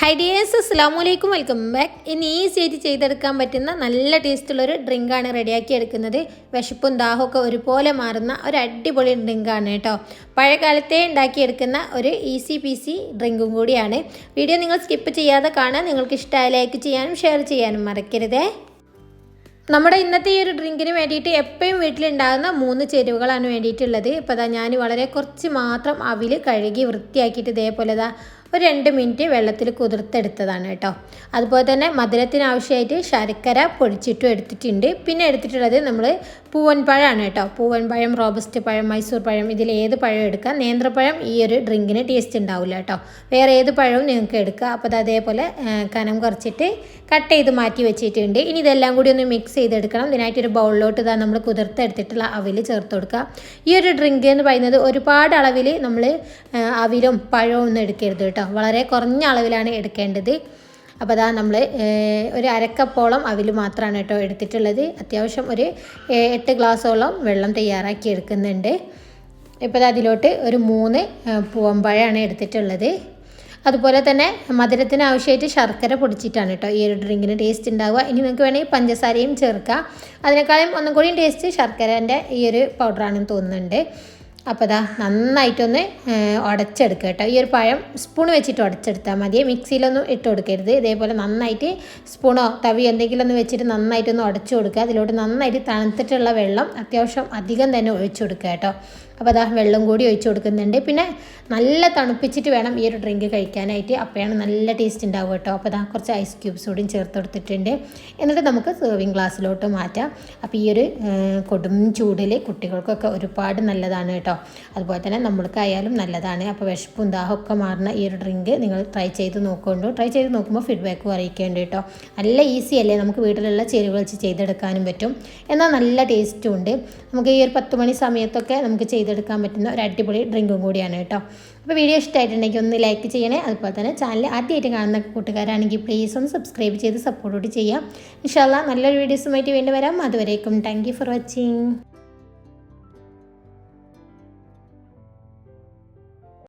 High dears അസ്സാമലൈക്കും welcome back ഇനി easy ആയിട്ട് ചെയ്തെടുക്കാൻ പറ്റുന്ന നല്ല ടേസ്റ്റുള്ളൊരു ഡ്രിങ്കാണ് റെഡിയാക്കി എടുക്കുന്നത്. വിശപ്പും ദാഹമൊക്കെ ഒരുപോലെ മാറുന്ന ഒരു അടിപൊളി ഡ്രിങ്കാണ് കേട്ടോ. പഴയകാലത്തെ ഉണ്ടാക്കിയെടുക്കുന്ന ഒരു ഈസി പീസി ഡ്രിങ്കും കൂടിയാണ്. വീഡിയോ നിങ്ങൾ സ്കിപ്പ് ചെയ്യാതെ കാണാൻ നിങ്ങൾക്ക് ഇഷ്ടമായ ലൈക്ക് ചെയ്യാനും ഷെയർ ചെയ്യാനും മറക്കരുതേ. നമ്മുടെ ഇന്നത്തെ ഈ ഒരു ഡ്രിങ്കിന് വേണ്ടിയിട്ട് എപ്പോഴും വീട്ടിലുണ്ടാകുന്ന മൂന്ന് ചേരുവകളാണ് വേണ്ടിയിട്ടുള്ളത്. ഇപ്പോൾ ഞാൻ വളരെ കുറച്ച് മാത്രം അവിൽ കഴുകി വൃത്തിയാക്കിയിട്ട് ഇതേപോലെ ഇതാ ഒരു രണ്ട് മിനിറ്റ് വെള്ളത്തിൽ കുതിർത്തെടുത്തതാണ് കേട്ടോ. അതുപോലെ തന്നെ മധുരത്തിനാവശ്യമായിട്ട് ശർക്കര പൊടിച്ചിട്ടും എടുത്തിട്ടുണ്ട്. പിന്നെ എടുത്തിട്ടുള്ളത് നമ്മൾ പൂവൻ പഴമാണ് കേട്ടോ. പൂവൻ പഴം റോബസ്റ്റ് പഴം മൈസൂർ പഴം ഇതിൽ ഏത് പഴം എടുക്കാം? നേന്ത്രപ്പഴം ഈ ഒരു ഡ്രിങ്കിന് ടേസ്റ്റ് ഉണ്ടാവില്ല കേട്ടോ. വേറെ ഏത് പഴവും നിങ്ങൾക്ക് എടുക്കുക അപ്പോൾ അത് അതേപോലെ കനം കുറച്ചിട്ട് കട്ട് ചെയ്ത് മാറ്റി വെച്ചിട്ടുണ്ട്. ഇനി ഇതെല്ലാം കൂടി ഒന്ന് മിക്സ് ചെയ്തെടുക്കണം. ഇതിനായിട്ട് ഒരു ബൗളിലോട്ട് ഇതാ നമ്മൾ കുതിർത്തെടുത്തിട്ടുള്ള അവിൽ ചേർത്ത് കൊടുക്കുക ഈ ഒരു ഡ്രിങ്ക് എന്ന് പറയുന്നത് ഒരുപാട് അളവിൽ നമ്മൾ അവിലും പഴവും ഒന്നും എടുക്കരുത് വളരെ കുറഞ്ഞ അളവിലാണ് എടുക്കേണ്ടത്. അപ്പോൾ അതാ നമ്മൾ ഒരു അരക്കപ്പോളം അവിൽ മാത്രമാണ് കേട്ടോ എടുത്തിട്ടുള്ളത്. അത്യാവശ്യം ഒരു എട്ട് ഗ്ലാസ്സോളം വെള്ളം തയ്യാറാക്കി എടുക്കുന്നുണ്ട്. ഇപ്പോൾ അതിലോട്ട് ഒരു മൂന്ന് പൂവമ്പഴമാണ് എടുത്തിട്ടുള്ളത്. അതുപോലെ തന്നെ മധുരത്തിന് ആവശ്യമായിട്ട് ശർക്കര പൊടിച്ചിട്ടാണ് കേട്ടോ ഈ ഒരു ഡ്രിങ്കിന് ടേസ്റ്റ് ഉണ്ടാവുക. ഇനി നിങ്ങൾക്ക് വേണമെങ്കിൽ പഞ്ചസാരയും ചേർക്കാം. അതിനേക്കാളും ഒന്നും കൂടിയും ടേസ്റ്റ് ശർക്കരന്റെ ഈ ഒരു പൗഡറാണെന്ന് തോന്നുന്നുണ്ട്. അപ്പോൾ ഇതാ നന്നായിട്ടൊന്ന് ഉടച്ചെടുക്കുക കേട്ടോ. ഈ ഒരു പഴം സ്പൂൺ വെച്ചിട്ട് ഉടച്ചെടുത്താൽ മതി. മിക്സിയിലൊന്നും ഇട്ട് കൊടുക്കരുത്. ഇതേപോലെ നന്നായിട്ട് സ്പൂണോ തവി എന്തെങ്കിലും ഒന്ന് വെച്ചിട്ട് നന്നായിട്ടൊന്ന് ഉടച്ചു കൊടുക്കുക. അതിലോട്ട് നന്നായിട്ട് തണുത്തിട്ടുള്ള വെള്ളം അത്യാവശ്യം അധികം തന്നെ ഒഴിച്ചു കൊടുക്കുക കേട്ടോ. അപ്പോൾ അതാ വെള്ളം കൂടി ഒഴിച്ചു കൊടുക്കുന്നുണ്ട്. പിന്നെ നല്ല തണുപ്പിച്ചിട്ട് വേണം ഈ ഒരു ഡ്രിങ്ക് കഴിക്കാനായിട്ട്. അപ്പോഴാണ് നല്ല ടേസ്റ്റ് ഉണ്ടാവുക കേട്ടോ. അപ്പോൾ അതാ കുറച്ച് ഐസ് ക്യൂബ്സ് കൂടിയും ചേർത്ത് കൊടുത്തിട്ടുണ്ട്. എന്നിട്ട് നമുക്ക് സെർവിങ് ഗ്ലാസ്സിലോട്ട് മാറ്റാം. അപ്പോൾ ഈ ഒരു കൊടും ചൂടിൽ കുട്ടികൾക്കൊക്കെ ഒരുപാട് നല്ലതാണ് കേട്ടോ. അതുപോലെ തന്നെ നമ്മൾക്കായാലും നല്ലതാണ്. അപ്പോൾ വിശപ്പും ദാഹമൊക്കെ മാറുന്ന ഈ ഒരു ഡ്രിങ്ക് നിങ്ങൾ ട്രൈ ചെയ്ത് നോക്കുകൊണ്ടു. ട്രൈ ചെയ്ത് നോക്കുമ്പോൾ ഫീഡ്ബാക്കും അറിയിക്കേണ്ടി കേട്ടോ. നല്ല ഈസി അല്ലേ? നമുക്ക് വീട്ടിലുള്ള ചേരുവകൾ വെച്ച് ചെയ്തെടുക്കാനും പറ്റും. എന്നാൽ നല്ല ടേസ്റ്റും ഉണ്ട്. നമുക്ക് ഈ ഒരു പത്ത് മണി സമയത്തൊക്കെ നമുക്ക് ചെയ്തെടുക്കാൻ പറ്റുന്ന ഒരു അടിപൊളി ഡ്രിങ്കും കൂടിയാണ് കേട്ടോ. അപ്പോൾ വീഡിയോ ഇഷ്ടമായിട്ടുണ്ടെങ്കിൽ ഒന്ന് ലൈക്ക് ചെയ്യണേ. അതുപോലെ തന്നെ ചാനൽ ആദ്യമായിട്ട് കാണുന്ന കൂട്ടുകാരാണെങ്കിൽ പ്ലീസ് ഒന്ന് സബ്സ്ക്രൈബ് ചെയ്ത് സപ്പോർട്ട് കൂടി ചെയ്യാം. ഇൻഷാല്ല നല്ലൊരു വീഡിയോസുമായിട്ട് വേണ്ടി വരാം. അതുവരേക്കും താങ്ക് ഫോർ വാച്ചിങ്